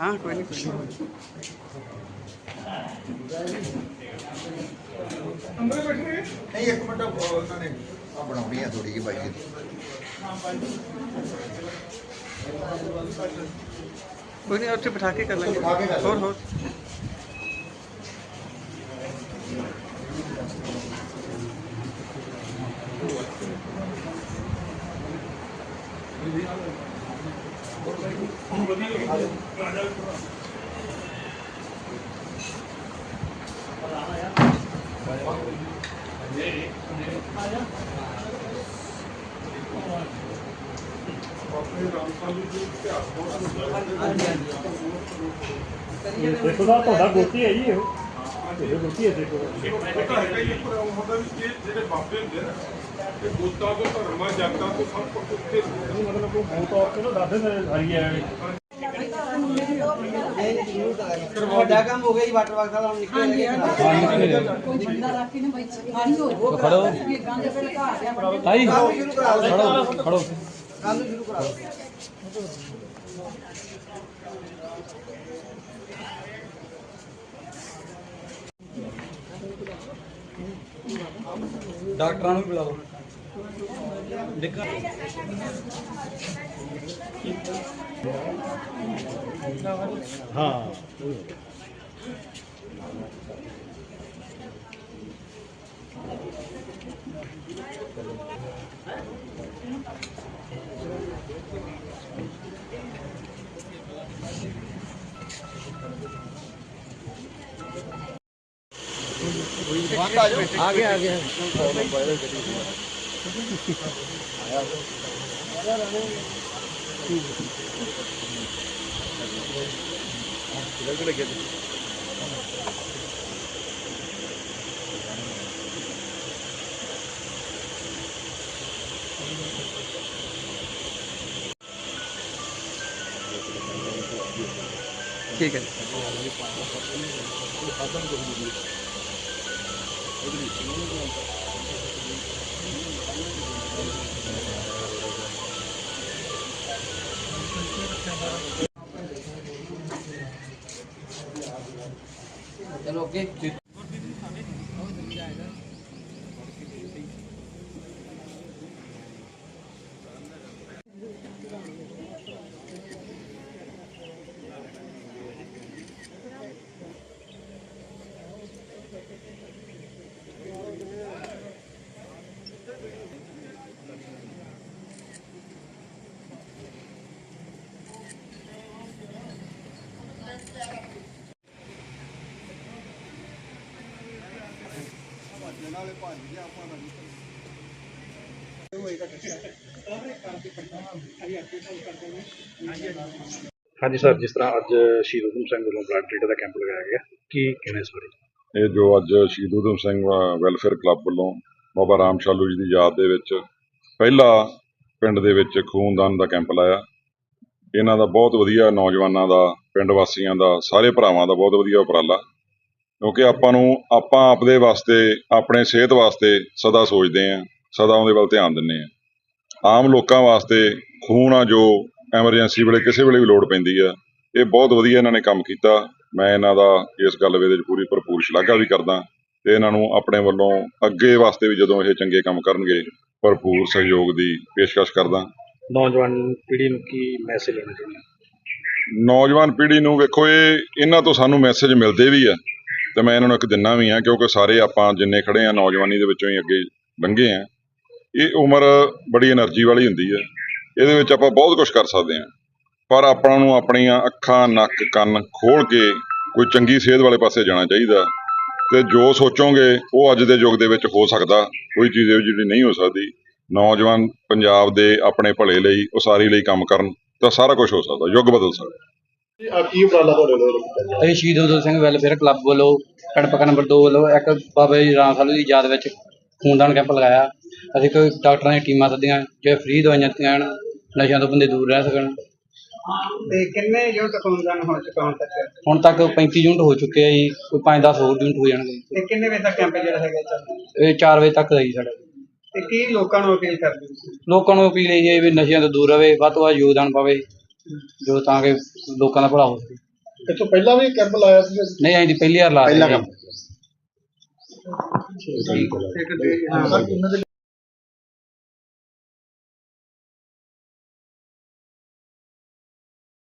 ਹਾਂ ਕੋਈ ਨਹੀਂ ਕੋਈ ਨਹੀਂ ਨਹੀਂ ਇੱਕ ਮਿੰਟ ਉਹ ਉਹਨਾਂ ਨੇ ਆ ਬਣਾਉਣੀ ਆ ਥੋੜੀ ਜਿਹੀ ਬਾਈ ਦੀ ਕੋਈ ਨਹੀਂ ਉੱਥੇ ਬਿਠਾ ਕੇ ਦੇਖੋ ਦਾ ਤੁਹਾਡਾ ਗੋਤੀ ਹੈ ਜੀ ਇਹ। ਇਹ ਗੋਤੀ ਹੈ ਦੇਖੋ। ਜਿਹੜੇ ਬਾਬੇ ਹੁੰਦੇ ਨਾ ਇਹ ਬੁੱਧਾਂ ਤੋਂ ਧਰਮਾਂ ਜਾਤਾਂ ਤੋਂ ਸਭ ਕੁਝ ਉੱਤੇ ਮਤਲਬ ਕੋਈ ਬਹੁਤ ਤੌਰ ਤੇ ਨਾ ਦੱਸਦੇ ਨੇ ਵੱਡਾ ਕੰਮ ਹੋ ਗਿਆ ਜੀ ਵਾਟਰ ਦਾ ਹੁਣ ਨਿਕਲ ਖੜੋ। ਡਾਕਟਰਾਂ ਨੂੰ ਵੀ ਬੁਲਾਓ। ਹਾਂ ਆ ਗਿਆ ਆ ਗਿਆ ঠিক আছে। পাতন করে দিবি Okay? ਹਾਂਜੀ ਸਰ ਜਿਸ ਤਰ੍ਹਾਂ ਅੱਜ ਸ਼ਹੀਦ ਊਧਮ ਸਿੰਘ ਵੱਲੋਂ ਬਲੱਡ ਟ੍ਰੀਟ ਦਾ ਕੈਂਪ ਲਗਾਇਆ ਗਿਆ ਕੀ ਕਹਿਣਾ ਇਸ ਬਾਰੇ? ਇਹ ਜੋ ਅੱਜ ਸ਼ਹੀਦ ਊਧਮ ਸਿੰਘ ਵੈਲਫੇਅਰ ਕਲੱਬ ਵੱਲੋਂ ਬਾਬਾ ਰਾਮ ਸ਼ਾਲੂ ਜੀ ਦੀ ਯਾਦ ਦੇ ਵਿੱਚ ਪਹਿਲਾ ਪਿੰਡ ਦੇ ਵਿੱਚ ਖੂਨਦਾਨ ਦਾ ਕੈਂਪ ਲਾਇਆ। ਇਹਨਾਂ ਦਾ ਬਹੁਤ ਵਧੀਆ ਨੌਜਵਾਨਾਂ ਦਾ ਪਿੰਡ ਵਾਸੀਆਂ ਦਾ ਸਾਰੇ ਭਰਾਵਾਂ ਦਾ ਬਹੁਤ ਵਧੀਆ ਉਪਰਾਲਾ। ਕਿਉਂਕਿ ਆਪਾਂ ਨੂੰ ਆਪਾਂ ਆਪਦੇ ਵਾਸਤੇ ਆਪਣੇ ਸਿਹਤ ਵਾਸਤੇ ਸਦਾ ਸੋਚਦੇ ਆਂ ਸਦਾ ਉਹਦੇ ਵੱਲ ਧਿਆਨ ਦਿੰਦੇ ਆਂ ਆਮ ਲੋਕਾਂ ਵਾਸਤੇ ਖੂਨ ਆ ਜੋ ਐਮਰਜੈਂਸੀ ਵੇਲੇ ਕਿਸੇ ਵੇਲੇ ਵੀ ਲੋੜ ਪੈਂਦੀ ਆ ਇਹ ਬਹੁਤ ਵਧੀਆ ਇਹਨਾਂ ਨੇ ਕੰਮ ਕੀਤਾ। ਮੈਂ ਇਹਨਾਂ ਦਾ ਇਸ ਗੱਲ ਦੇ ਵਿੱਚ ਪੂਰੀ ਭਰਪੂਰ ਸ਼ਲਾਘਾ ਵੀ ਕਰਦਾ ਤੇ ਇਹਨਾਂ ਨੂੰ ਆਪਣੇ ਵੱਲੋਂ ਅੱਗੇ ਵਾਸਤੇ ਵੀ ਜਦੋਂ ਇਹ ਚੰਗੇ ਕੰਮ ਕਰਨਗੇ ਭਰਪੂਰ ਸਹਿਯੋਗ ਦੀ ਪੇਸ਼ਕਸ਼ ਕਰਦਾ। ਨੌਜਵਾਨ ਪੀੜ੍ਹੀ ਨੂੰ ਕੀ ਮੈਸੇਜ ਦੇਣਾ ਚਾਹੁੰਦੇ? ਨੌਜਵਾਨ ਪੀੜ੍ਹੀ ਨੂੰ ਵੇਖੋ ਇਹ ਇਹਨਾਂ ਤੋਂ ਸਾਨੂੰ ਮੈਸੇਜ ਮਿਲਦੇ ਵੀ ਆ। ਤੇ ਮੈਂ ਇਹਨਾਂ ਨੂੰ ਇੱਕ ਦਿੰਨਾ ਵੀ ਆ ਕਿਉਂਕਿ ਸਾਰੇ ਆਪਾਂ ਜਿੰਨੇ ਖੜੇ ਆ ਨੌਜਵਾਨੀ ਦੇ ਵਿੱਚੋਂ ਹੀ ਅੱਗੇ ਲੰਘੇ ਆ ਇਹ ਉਮਰ ਬੜੀ એનર્ਜੀ ਵਾਲੀ ਹੁੰਦੀ ਹੈ। ਇਹਦੇ ਵਿੱਚ ਆਪਾਂ ਬਹੁਤ ਕੁਝ ਕਰ ਸਕਦੇ ਆ ਪਰ ਆਪਾਂ ਨੂੰ ਆਪਣੀਆਂ ਅੱਖਾਂ, ਨੱਕ, ਕੰਨ ਖੋਲ ਕੇ ਕੋਈ ਚੰਗੀ ਸਿਹਤ ਵਾਲੇ ਪਾਸੇ ਜਾਣਾ ਚਾਹੀਦਾ। ਤੇ ਜੋ ਸੋਚੋਗੇ, ਉਹ ਅੱਜ ਦੇ ਯੁੱਗ ਦੇ ਵਿੱਚ ਹੋ ਸਕਦਾ। ਕੋਈ ਚੀਜ਼ ਇਹੋ ਜਿਹੀ ਨਹੀਂ ਹੋ ਸਕਦੀ। ਨੌਜਵਾਨ ਪੰਜਾਬ ਦੇ ਆਪਣੇ ਭਲੇ ਲਈ, ਉਸਾਰੀ ਲਈ ਕੰਮ ਕਰਨ, ਤਾਂ ਸਾਰਾ ਕੁਝ ਹੋ ਸਕਦਾ। ਯੁੱਗ ਬਦਲ ਸਕਦਾ। ਕੀ ਉਪਰਾਲਾ ਤੁਹਾਡੇ ਵੱਲੋਂ ਕੀਤਾ ਜਾ ਅਸੀਂ ਸ਼ਹੀਦ ਉਦਮ ਸਿੰਘ ਵੈਲਫੇਅਰ ਕਲੱਬ ਵੱਲੋਂ ਪਿੰਡ ਪੱਕਾ ਨੰਬਰ 2 ਵੱਲੋਂ ਇੱਕ ਬਾਬਾ ਜੀ ਰਾਮ ਸਾਲੂ ਦੀ ਯਾਦ ਵਿੱਚ ਖੂਨਦਾਨ ਕੈਂਪ ਲਗਾਇਆ। ਅਸੀਂ ਕੋਈ ਡਾਕਟਰਾਂ ਦੀਆਂ ਟੀਮਾਂ ਸੱਦੀਆਂ ਜੋ ਫ੍ਰੀ ਦਵਾਈਆਂ ਦਿੱਤੀਆਂ ਹਨ ਨਸ਼ਿਆਂ ਤੋਂ ਬੰਦੇ ਦੂਰ ਰਹਿ ਸਕਣ। ਤੇ ਕਿੰਨੇ ਯੂਨਿਟ ਖੂਨਦਾਨ ਹੋ ਚੁੱਕਾ ਹੁਣ ਤੱਕ? ਹੁਣ ਤੱਕ 35 ਯੂਨਿਟ ਹੋ ਚੁੱਕੇ ਆ ਜੀ ਕੋਈ 5-10 ਹੋਰ ਯੂਨਿਟ ਹੋ ਜਾਣਗੇ। ਤੇ ਕਿੰਨੇ ਵਜੇ ਤੱਕ ਕੈਂਪ ਜਿਹੜਾ ਹੈਗਾ ਚੱਲਦਾ? ਇਹ 4 ਵਜੇ ਤੱਕ ਦਾ ਜੀ ਸਾਡਾ। ਤੇ ਕੀ ਲੋਕਾਂ ਨੂੰ ਅਪੀਲ ਕਰਦੇ ਹੋ ਲੋਕਾਂ ਨੂੰ ਅਪੀਲ ਇਹ ਹੈ ਵੀ ਨਸ਼ਿਆਂ ਤੋਂ ਦੂਰ ਰਹੇ ਵੱਧ ਤੋਂ ਵੱਧ ਯੋਗਦਾਨ ਪਾਵੇ। ਜੋ ਤਾਂ ਕਿ ਲੋਕਾਂ ਦਾ ਭਲਾ ਹੋ ਸਕੇ। ਇਹ ਤੋਂ ਪਹਿਲਾਂ ਵੀ ਕੈਂਪ ਲਾਇਆ ਸੀ ਨਹੀਂ ਦੀ ਪਹਿਲੀ ਵਾਰ ਲਾ ਰਹੇ ਪਹਿਲਾ ਹਾਂ ਕੰਮ ਸਰ ਇਹਨਾਂ ਦੇ